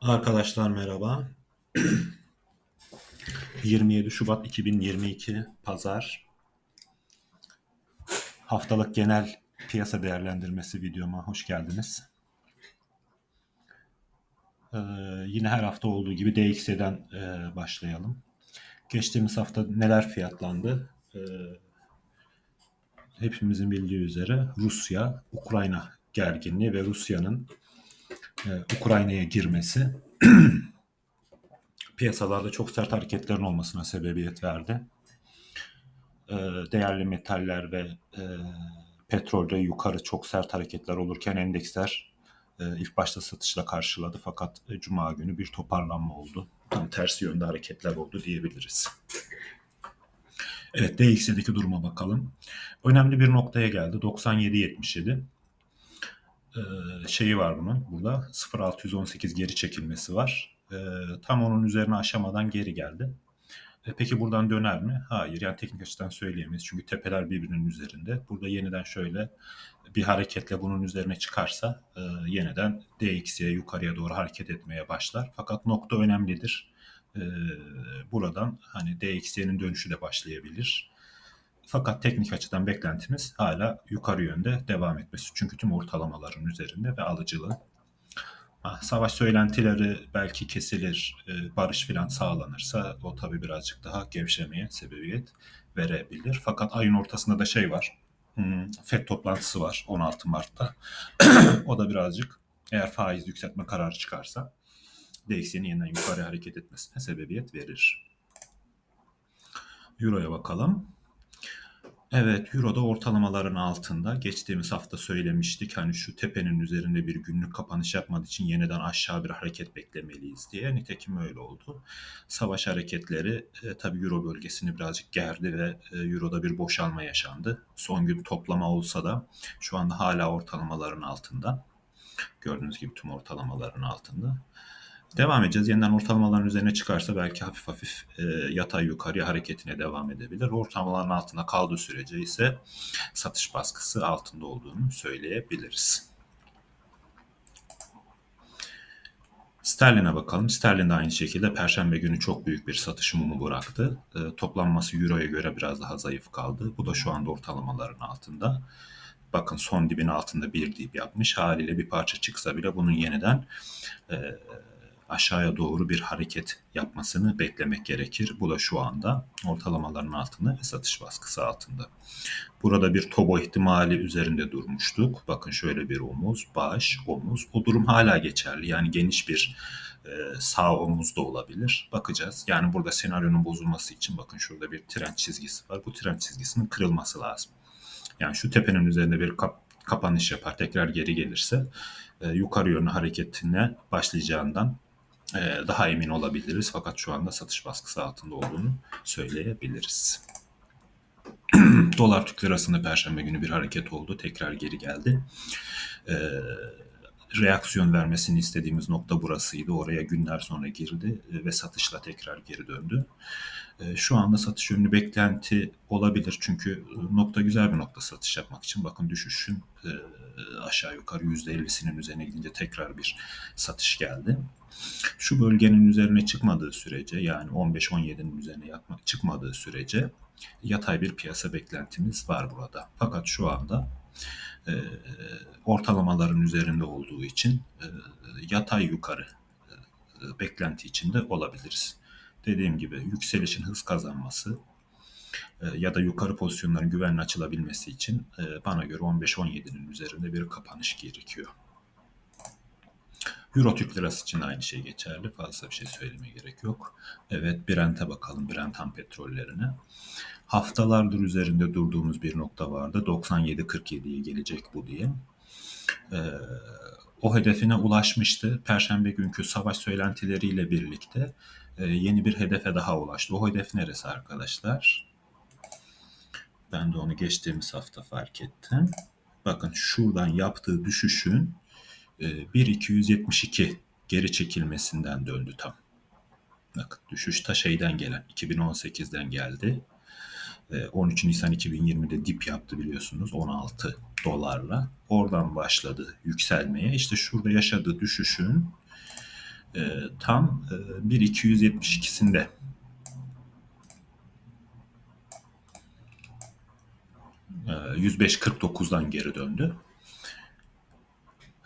Arkadaşlar merhaba. 27 Şubat 2022 Pazar haftalık genel piyasa değerlendirmesi videoma hoş geldiniz. Ee, yine her hafta olduğu gibi DXY'den e, başlayalım. Geçtiğimiz hafta neler fiyatlandı? Ee, hepimizin bildiği üzere Rusya, Ukrayna gerginliği ve Rusya'nın e, Ukrayna'ya girmesi piyasalarda çok sert hareketlerin olmasına sebebiyet verdi. Ee, değerli metaller ve e, petrolde yukarı çok sert hareketler olurken endeksler e, ilk başta satışla karşıladı fakat e, cuma günü bir toparlanma oldu. Tam tersi yönde hareketler oldu diyebiliriz. Evet DXY'deki duruma bakalım. Önemli bir noktaya geldi. 97.77. Şeyi var bunun burada 0.618 geri çekilmesi var. Tam onun üzerine aşamadan geri geldi. E, peki buradan döner mi? Hayır. Yani teknik açıdan söyleyemeyiz. Çünkü tepeler birbirinin üzerinde. Burada yeniden şöyle bir hareketle bunun üzerine çıkarsa e, yeniden DX'ye yukarıya doğru hareket etmeye başlar. Fakat nokta önemlidir. E, buradan hani DXY'nin dönüşü de başlayabilir. Fakat teknik açıdan beklentimiz hala yukarı yönde devam etmesi. Çünkü tüm ortalamaların üzerinde ve alıcılı savaş söylentileri belki kesilir, e, barış filan sağlanırsa o tabii birazcık daha gevşemeye sebebiyet verebilir. Fakat ayın ortasında da şey var, hmm, FED toplantısı var 16 Mart'ta. o da birazcık eğer faiz yükseltme kararı çıkarsa DXY'nin yeniden yukarı hareket etmesine sebebiyet verir. Euro'ya bakalım. Evet, Euro'da ortalamaların altında. Geçtiğimiz hafta söylemiştik hani şu tepenin üzerinde bir günlük kapanış yapmadığı için yeniden aşağı bir hareket beklemeliyiz diye. Nitekim öyle oldu. Savaş hareketleri e, tabii Euro bölgesini birazcık gerdi ve e, Euro'da bir boşalma yaşandı. Son gün toplama olsa da şu anda hala ortalamaların altında. Gördüğünüz gibi tüm ortalamaların altında. Devam edeceğiz. Yeniden ortalamaların üzerine çıkarsa belki hafif hafif e, yatay yukarıya hareketine devam edebilir. Ortalamaların altında kaldığı sürece ise satış baskısı altında olduğunu söyleyebiliriz. Sterlin'e bakalım. Sterlin de aynı şekilde Perşembe günü çok büyük bir satış mumu bıraktı. E, toplanması Euro'ya göre biraz daha zayıf kaldı. Bu da şu anda ortalamaların altında. Bakın son dibin altında bir dip yapmış. Haliyle bir parça çıksa bile bunun yeniden e, aşağıya doğru bir hareket yapmasını beklemek gerekir. Bu da şu anda ortalamaların altında ve satış baskısı altında. Burada bir tobo ihtimali üzerinde durmuştuk. Bakın şöyle bir omuz, baş, omuz. O durum hala geçerli. Yani geniş bir e, sağ omuz da olabilir. Bakacağız. Yani burada senaryonun bozulması için bakın şurada bir trend çizgisi var. Bu trend çizgisinin kırılması lazım. Yani şu tepenin üzerinde bir kap, kapanış yapar, tekrar geri gelirse e, yukarı yönlü hareketine başlayacağından daha emin olabiliriz. Fakat şu anda satış baskısı altında olduğunu söyleyebiliriz. Dolar Türk Lirası'nda Perşembe günü bir hareket oldu. Tekrar geri geldi. Ee, reaksiyon vermesini istediğimiz nokta burasıydı. Oraya günler sonra girdi ve satışla tekrar geri döndü. Ee, şu anda satış yönlü beklenti olabilir. Çünkü nokta güzel bir nokta satış yapmak için. Bakın düşüşün e, aşağı yukarı %50'sinin üzerine gidince tekrar bir satış geldi. Şu bölgenin üzerine çıkmadığı sürece yani 15-17'nin üzerine yatmak çıkmadığı sürece yatay bir piyasa beklentimiz var burada. Fakat şu anda e, ortalamaların üzerinde olduğu için e, yatay yukarı e, beklenti içinde olabiliriz. Dediğim gibi yükselişin hız kazanması e, ya da yukarı pozisyonların güvenli açılabilmesi için e, bana göre 15-17'nin üzerinde bir kapanış gerekiyor. Euro Türk Lirası için aynı şey geçerli. Fazla bir şey söylemeye gerek yok. Evet Brent'e bakalım. Brent ham petrollerine. Haftalardır üzerinde durduğumuz bir nokta vardı. 97-47'ye gelecek bu diye. Ee, o hedefine ulaşmıştı. Perşembe günkü savaş söylentileriyle birlikte e, yeni bir hedefe daha ulaştı. O hedef neresi arkadaşlar? Ben de onu geçtiğimiz hafta fark ettim. Bakın şuradan yaptığı düşüşün 1.272 e, geri çekilmesinden döndü tam. Bakın düşüş ta şeyden gelen 2018'den geldi. 13 e, Nisan 2020'de dip yaptı biliyorsunuz 16 dolarla. Oradan başladı yükselmeye. İşte şurada yaşadığı düşüşün e, tam e, 1.272'sinde e, 105.49'dan geri döndü.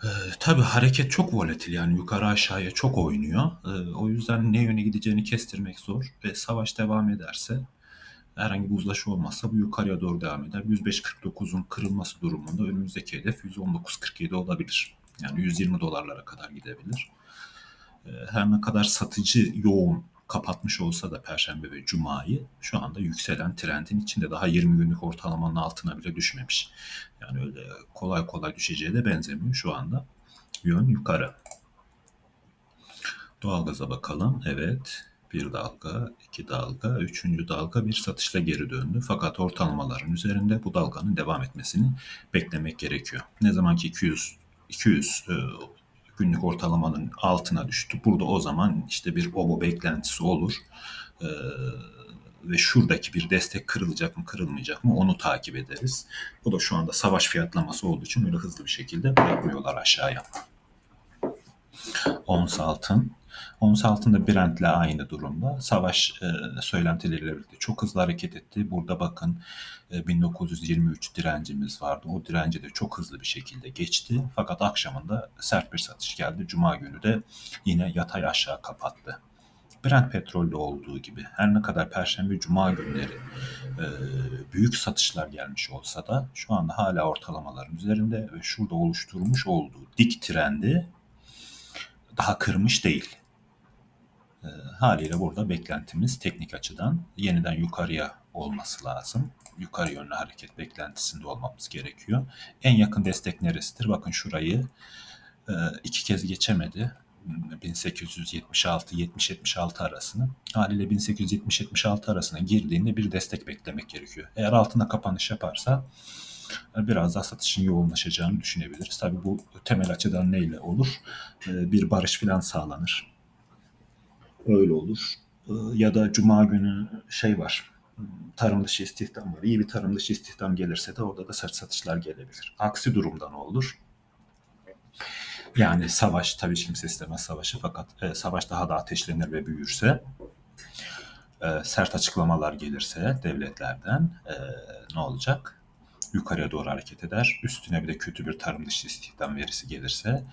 E, tabii hareket çok volatil yani yukarı aşağıya çok oynuyor. E, o yüzden ne yöne gideceğini kestirmek zor. Ve savaş devam ederse herhangi bir uzlaşı olmazsa bu yukarıya doğru devam eder. 105.49'un kırılması durumunda önümüzdeki hedef 119.47 olabilir. Yani 120 dolarlara kadar gidebilir. Ee, her ne kadar satıcı yoğun kapatmış olsa da Perşembe ve Cuma'yı şu anda yükselen trendin içinde daha 20 günlük ortalamanın altına bile düşmemiş. Yani öyle kolay kolay düşeceğe de benzemiyor şu anda. Yön yukarı. Doğalgaza bakalım. Evet. Bir dalga, iki dalga, üçüncü dalga bir satışla geri döndü. Fakat ortalamaların üzerinde bu dalganın devam etmesini beklemek gerekiyor. Ne zaman ki 200 200 e, günlük ortalamanın altına düştü. Burada o zaman işte bir obo beklentisi olur. E, ve şuradaki bir destek kırılacak mı kırılmayacak mı onu takip ederiz. Bu da şu anda savaş fiyatlaması olduğu için öyle hızlı bir şekilde bırakmıyorlar aşağıya. Ons altın. Ons altın da Brent'le aynı durumda. Savaş e, söylentileriyle birlikte çok hızlı hareket etti. Burada bakın e, 1923 direncimiz vardı. O direnci de çok hızlı bir şekilde geçti. Fakat akşamında sert bir satış geldi. Cuma günü de yine yatay aşağı kapattı. Brent petrolde olduğu gibi her ne kadar Perşembe Cuma günleri e, büyük satışlar gelmiş olsa da şu anda hala ortalamaların üzerinde ve şurada oluşturmuş olduğu dik trendi daha kırmış değil. E, haliyle burada beklentimiz teknik açıdan yeniden yukarıya olması lazım. Yukarı yönlü hareket beklentisinde olmamız gerekiyor. En yakın destek neresidir? Bakın şurayı e, iki kez geçemedi. 1876-70-76 arasını haliyle 1870-76 arasına girdiğinde bir destek beklemek gerekiyor. Eğer altında kapanış yaparsa biraz daha satışın yoğunlaşacağını düşünebiliriz. Tabi bu temel açıdan neyle olur? E, bir barış filan sağlanır. Öyle olur. E, ya da cuma günü şey var. Tarım dışı istihdam var. İyi bir tarım dışı istihdam gelirse de orada da sert satışlar gelebilir. Aksi durumda ne olur? Yani savaş tabii kimse istemez savaşı fakat e, savaş daha da ateşlenir ve büyürse e, sert açıklamalar gelirse devletlerden e, ne olacak? Yukarıya doğru hareket eder. Üstüne bir de kötü bir tarım dışı istihdam verisi gelirse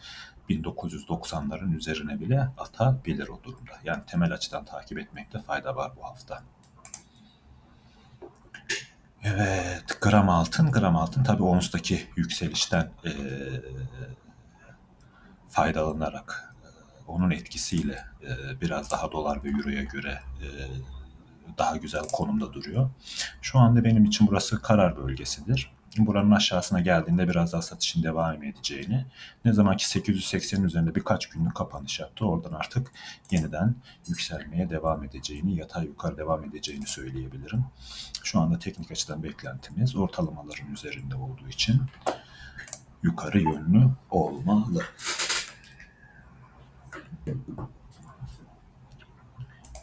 1990'ların üzerine bile atabilir o durumda. Yani temel açıdan takip etmekte fayda var bu hafta. Evet, gram altın, gram altın tabii onsdaki yükselişten e, faydalanarak onun etkisiyle e, biraz daha dolar ve euroya göre e, daha güzel konumda duruyor. Şu anda benim için burası karar bölgesidir. Buranın aşağısına geldiğinde biraz daha satışın devam edeceğini, ne zaman ki 880'in üzerinde birkaç günlük kapanış yaptı, oradan artık yeniden yükselmeye devam edeceğini, yatay yukarı devam edeceğini söyleyebilirim. Şu anda teknik açıdan beklentimiz ortalamaların üzerinde olduğu için yukarı yönlü olmalı.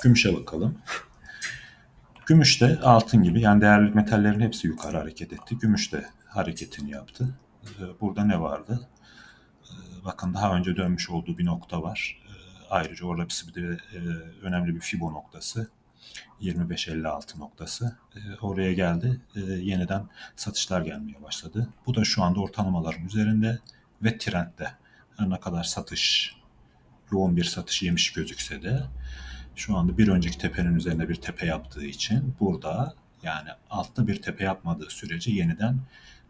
Gümüşe bakalım. Gümüş de altın gibi yani değerli metallerin hepsi yukarı hareket etti. Gümüş de hareketini yaptı. Ee, burada ne vardı? Ee, bakın daha önce dönmüş olduğu bir nokta var. Ee, ayrıca orada bir de e, önemli bir Fibo noktası. 25.56 noktası. Oraya geldi. Yeniden satışlar gelmeye başladı. Bu da şu anda ortalamaların üzerinde ve trendde. Her ne kadar satış yoğun bir satış yemiş gözükse de şu anda bir önceki tepenin üzerine bir tepe yaptığı için burada yani altta bir tepe yapmadığı sürece yeniden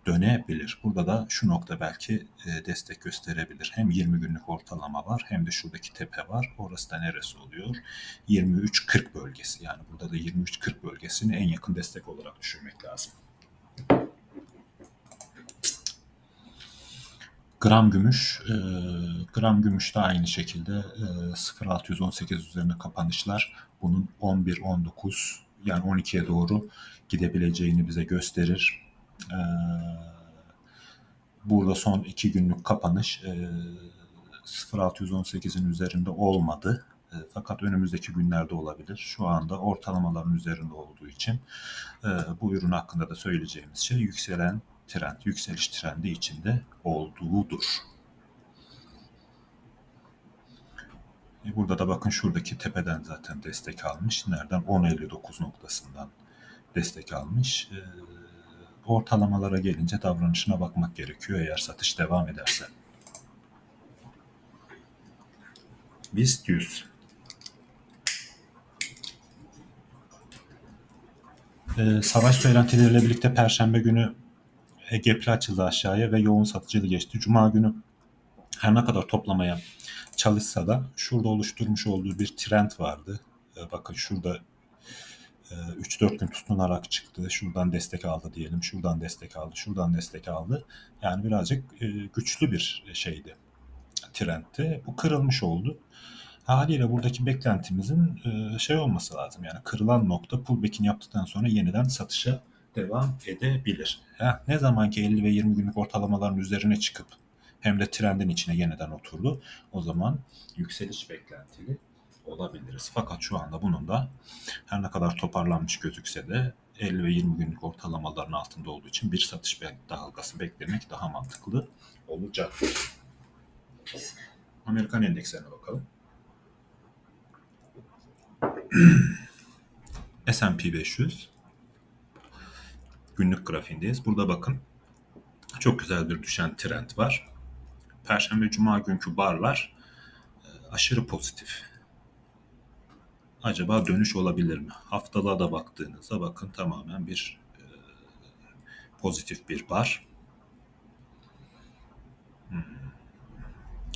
dönebilir. Burada da şu nokta belki e, destek gösterebilir. Hem 20 günlük ortalama var hem de şuradaki tepe var. Orası da neresi oluyor? 23-40 bölgesi. Yani burada da 23-40 bölgesini en yakın destek olarak düşünmek lazım. Gram gümüş, e, gram gümüş de aynı şekilde e, 0.618 üzerine kapanışlar bunun 11-19 yani 12'ye doğru gidebileceğini bize gösterir. E, burada son iki günlük kapanış e, 0.618'in üzerinde olmadı. E, fakat önümüzdeki günlerde olabilir. Şu anda ortalamaların üzerinde olduğu için e, bu ürün hakkında da söyleyeceğimiz şey yükselen trend, yükseliş trendi içinde olduğudur. E, Burada da bakın şuradaki tepeden zaten destek almış. Nereden? 10.59 noktasından destek almış. E, ortalamalara gelince davranışına bakmak gerekiyor eğer satış devam ederse. BIST 100. Ee, savaş söylentileriyle birlikte Perşembe günü gap'li açıldı aşağıya ve yoğun satıcılı geçti. Cuma günü her ne kadar toplamaya çalışsa da şurada oluşturmuş olduğu bir trend vardı. Ee, bakın şurada e, 3-4 gün tutunarak çıktı. Şuradan destek aldı diyelim. Şuradan destek aldı. Şuradan destek aldı. Yani birazcık e, güçlü bir şeydi. Trendti. Bu kırılmış oldu. Haliyle buradaki beklentimizin e, şey olması lazım. Yani kırılan nokta pullback'in yaptıktan sonra yeniden satışa devam edebilir. Ha, ne zaman ki 50 ve 20 günlük ortalamaların üzerine çıkıp hem de trendin içine yeniden oturdu. O zaman yükseliş beklentili olabiliriz. Fakat şu anda bunun da her ne kadar toparlanmış gözükse de 50 ve 20 günlük ortalamaların altında olduğu için bir satış dalgası beklemek daha mantıklı olacak. Amerikan endekslerine bakalım. S&P 500 günlük grafiğindeyiz. Burada bakın çok güzel bir düşen trend var. Perşembe Cuma günkü barlar e, aşırı pozitif. Acaba dönüş olabilir mi? Haftalığa da baktığınızda bakın tamamen bir e, pozitif bir bar. Hmm.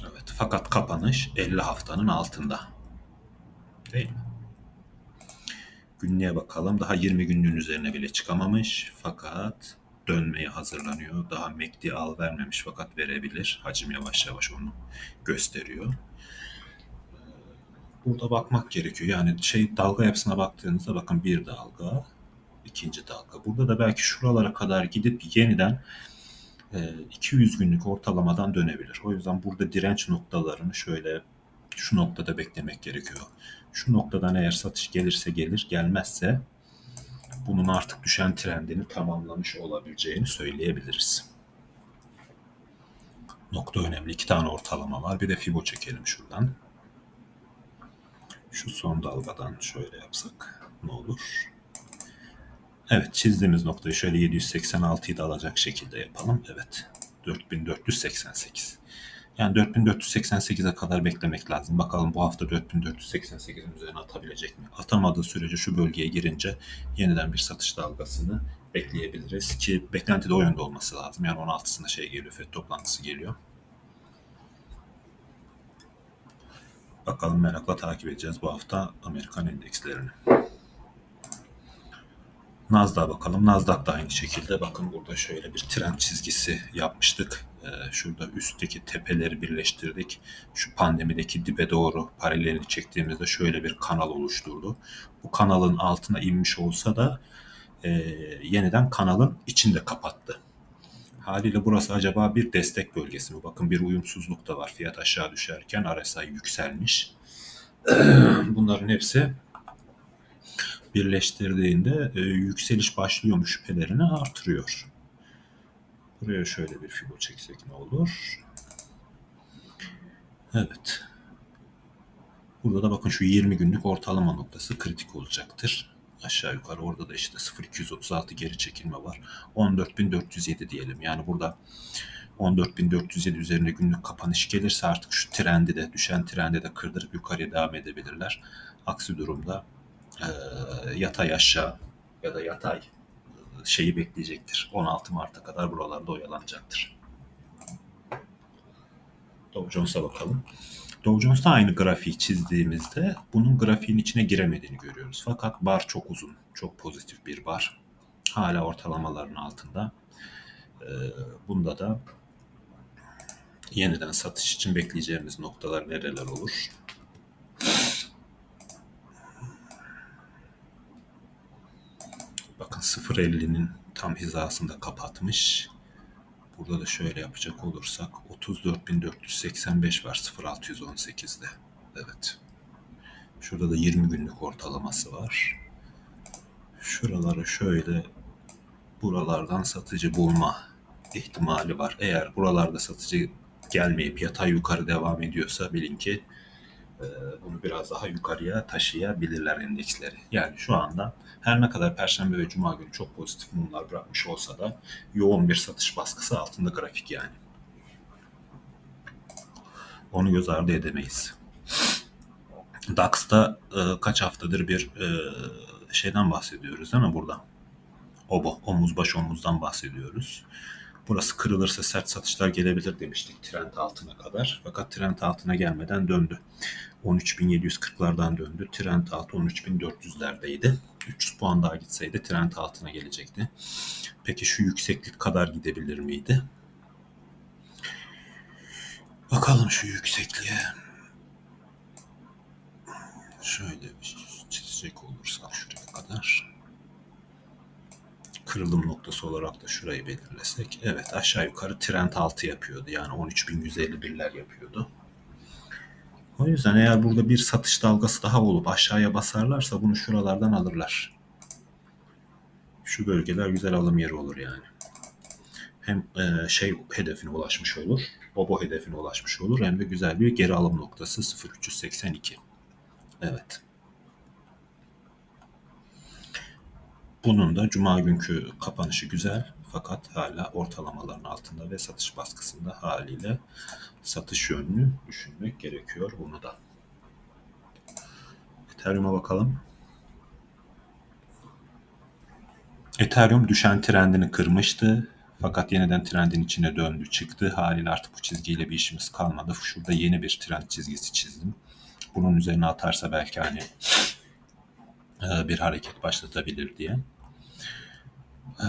Evet fakat kapanış 50 haftanın altında. Değil mi? Günlüğe bakalım. Daha 20 günlüğün üzerine bile çıkamamış. Fakat dönmeye hazırlanıyor. Daha MACD al vermemiş fakat verebilir. Hacim yavaş yavaş onu gösteriyor. Burada bakmak gerekiyor. Yani şey dalga yapısına baktığınızda bakın bir dalga, ikinci dalga. Burada da belki şuralara kadar gidip yeniden 200 günlük ortalamadan dönebilir. O yüzden burada direnç noktalarını şöyle şu noktada beklemek gerekiyor. Şu noktadan eğer satış gelirse gelir, gelmezse bunun artık düşen trendini tamamlamış olabileceğini söyleyebiliriz. Nokta önemli. İki tane ortalama var. Bir de Fibo çekelim şuradan. Şu son dalgadan şöyle yapsak ne olur? Evet çizdiğimiz noktayı şöyle 786'yı da alacak şekilde yapalım. Evet 4488. Yani 4488'e kadar beklemek lazım. Bakalım bu hafta 4488'in üzerine atabilecek mi? Atamadığı sürece şu bölgeye girince yeniden bir satış dalgasını bekleyebiliriz ki beklenti de o yönde olması lazım. Yani 16'sında şey geliyor, FED toplantısı geliyor. Bakalım merakla takip edeceğiz bu hafta Amerikan endekslerini. Nasdaq'a bakalım. Nasdaq da aynı şekilde. Bakın burada şöyle bir trend çizgisi yapmıştık. Ee, şurada üstteki tepeleri birleştirdik. Şu pandemideki dibe doğru paralelini çektiğimizde şöyle bir kanal oluşturdu. Bu kanalın altına inmiş olsa da e, yeniden kanalın içinde kapattı. Haliyle burası acaba bir destek bölgesi mi? Bakın bir uyumsuzluk da var. Fiyat aşağı düşerken RSI yükselmiş. Bunların hepsi birleştirdiğinde e, yükseliş başlıyor mu şüphelerini artırıyor. Buraya şöyle bir fibo çeksek ne olur? Evet. Burada da bakın şu 20 günlük ortalama noktası kritik olacaktır. Aşağı yukarı orada da işte 0236 geri çekilme var. 14407 diyelim. Yani burada 14407 üzerine günlük kapanış gelirse artık şu trendi de düşen trendi de kırdırıp yukarıya devam edebilirler. Aksi durumda e, yatay aşağı ya da yatay şeyi bekleyecektir. 16 Mart'a kadar buralarda oyalanacaktır. Dow Jones'a bakalım. Dow Jones'ta aynı grafiği çizdiğimizde bunun grafiğin içine giremediğini görüyoruz. Fakat bar çok uzun, çok pozitif bir bar. Hala ortalamaların altında. Ee, bunda da yeniden satış için bekleyeceğimiz noktalar nereler olur? Bakın 0.50'nin tam hizasında kapatmış. Burada da şöyle yapacak olursak 34.485 var 0.618'de. Evet. Şurada da 20 günlük ortalaması var. Şuraları şöyle buralardan satıcı bulma ihtimali var. Eğer buralarda satıcı gelmeyip yatay yukarı devam ediyorsa bilin ki bunu biraz daha yukarıya taşıyabilirler endeksleri. Yani şu anda her ne kadar Perşembe ve Cuma günü çok pozitif mumlar bırakmış olsa da yoğun bir satış baskısı altında grafik yani. Onu göz ardı edemeyiz. DAX'ta e, kaç haftadır bir e, şeyden bahsediyoruz değil mi burada? Obo, omuz baş omuzdan bahsediyoruz. Burası kırılırsa sert satışlar gelebilir demiştik trend altına kadar. Fakat trend altına gelmeden döndü. 13.740'lardan döndü. Trend altı 13.400'lerdeydi. 300 puan daha gitseydi trend altına gelecekti. Peki şu yükseklik kadar gidebilir miydi? Bakalım şu yüksekliğe. Şöyle bir çizecek olursak şuraya kadar. Kırılım noktası olarak da şurayı belirlesek. Evet aşağı yukarı trend altı yapıyordu. Yani 13.151'ler yapıyordu. O yüzden eğer burada bir satış dalgası daha olup aşağıya basarlarsa bunu şuralardan alırlar. Şu bölgeler güzel alım yeri olur yani. Hem e, şey hedefine ulaşmış olur, Bobo hedefine ulaşmış olur hem de güzel bir geri alım noktası 0382. Evet. Bunun da cuma günkü kapanışı güzel fakat hala ortalamaların altında ve satış baskısında haliyle satış yönlü düşünmek gerekiyor bunu da. Ethereum'a bakalım. Ethereum düşen trendini kırmıştı. Fakat yeniden trendin içine döndü çıktı. Haliyle artık bu çizgiyle bir işimiz kalmadı. Şurada yeni bir trend çizgisi çizdim. Bunun üzerine atarsa belki hani bir hareket başlatabilir diye. Ee,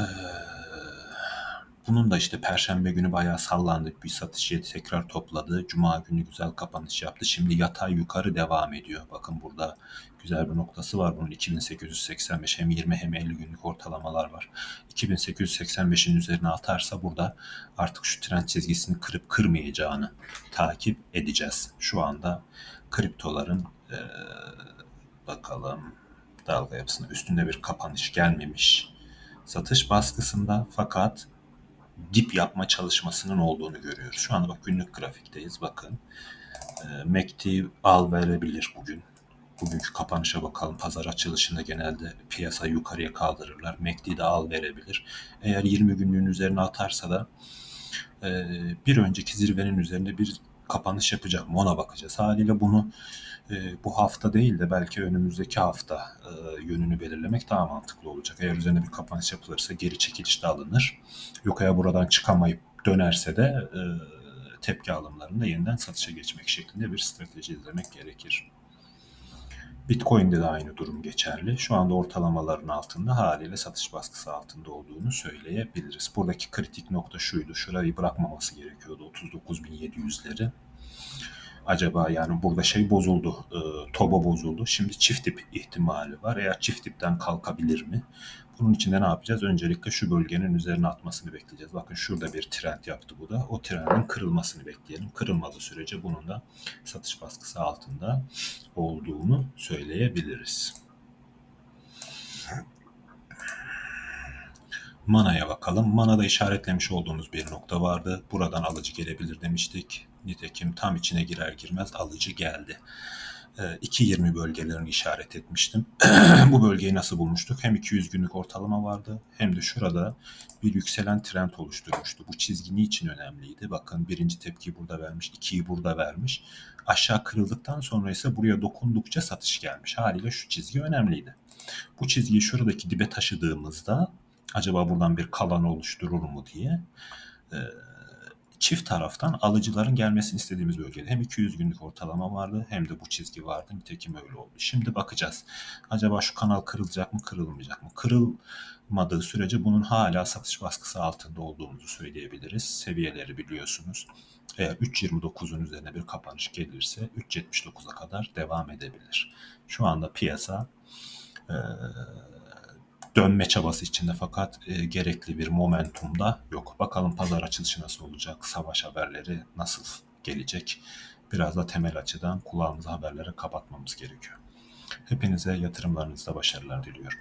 bunun da işte perşembe günü bayağı sallandı. Bir satış yedi tekrar topladı. Cuma günü güzel kapanış yaptı. Şimdi yatay yukarı devam ediyor. Bakın burada güzel bir noktası var. Bunun 2885 hem 20 hem 50 günlük ortalamalar var. 2885'in üzerine atarsa burada artık şu trend çizgisini kırıp kırmayacağını takip edeceğiz. Şu anda kriptoların ee, bakalım dalga yapısına üstünde bir kapanış gelmemiş satış baskısında fakat dip yapma çalışmasının olduğunu görüyoruz. Şu anda bak günlük grafikteyiz bakın. E, MACD al verebilir bugün. Bugünkü kapanışa bakalım. Pazar açılışında genelde piyasa yukarıya kaldırırlar. MACD de al verebilir. Eğer 20 günlüğün üzerine atarsa da e, bir önceki zirvenin üzerinde bir kapanış yapacak ona bakacağız. Haliyle bunu e, bu hafta değil de belki önümüzdeki hafta e, yönünü belirlemek daha mantıklı olacak. Eğer üzerine bir kapanış yapılırsa geri çekiliş de alınır. Yok eğer buradan çıkamayıp dönerse de e, tepki alımlarında yeniden satışa geçmek şeklinde bir strateji izlemek gerekir. Bitcoin'de de aynı durum geçerli. Şu anda ortalamaların altında haliyle satış baskısı altında olduğunu söyleyebiliriz. Buradaki kritik nokta şuydu. Şurayı bırakmaması gerekiyordu 39.700'leri acaba yani burada şey bozuldu, e, toba bozuldu. Şimdi çift tip ihtimali var. Eğer çift tipten kalkabilir mi? Bunun için de ne yapacağız? Öncelikle şu bölgenin üzerine atmasını bekleyeceğiz. Bakın şurada bir trend yaptı bu da. O trendin kırılmasını bekleyelim. Kırılmadığı sürece bunun da satış baskısı altında olduğunu söyleyebiliriz. Mana'ya bakalım. Mana'da işaretlemiş olduğumuz bir nokta vardı. Buradan alıcı gelebilir demiştik. Nitekim tam içine girer girmez alıcı geldi. 2.20 ee, bölgelerini işaret etmiştim. Bu bölgeyi nasıl bulmuştuk? Hem 200 günlük ortalama vardı hem de şurada bir yükselen trend oluşturmuştu. Bu çizgi niçin önemliydi? Bakın birinci tepkiyi burada vermiş, ikiyi burada vermiş. Aşağı kırıldıktan sonra ise buraya dokundukça satış gelmiş. Haliyle şu çizgi önemliydi. Bu çizgiyi şuradaki dibe taşıdığımızda acaba buradan bir kalan oluşturur mu diye e, çift taraftan alıcıların gelmesini istediğimiz bölgede hem 200 günlük ortalama vardı hem de bu çizgi vardı. Nitekim öyle oldu. Şimdi bakacağız. Acaba şu kanal kırılacak mı kırılmayacak mı? Kırılmadığı sürece bunun hala satış baskısı altında olduğumuzu söyleyebiliriz. Seviyeleri biliyorsunuz. Eğer 3.29'un üzerine bir kapanış gelirse 3.79'a kadar devam edebilir. Şu anda piyasa dönme çabası içinde fakat e, gerekli bir momentum da yok. Bakalım pazar açılışı nasıl olacak, savaş haberleri nasıl gelecek. Biraz da temel açıdan kulağımızı haberlere kapatmamız gerekiyor. Hepinize yatırımlarınızda başarılar diliyorum.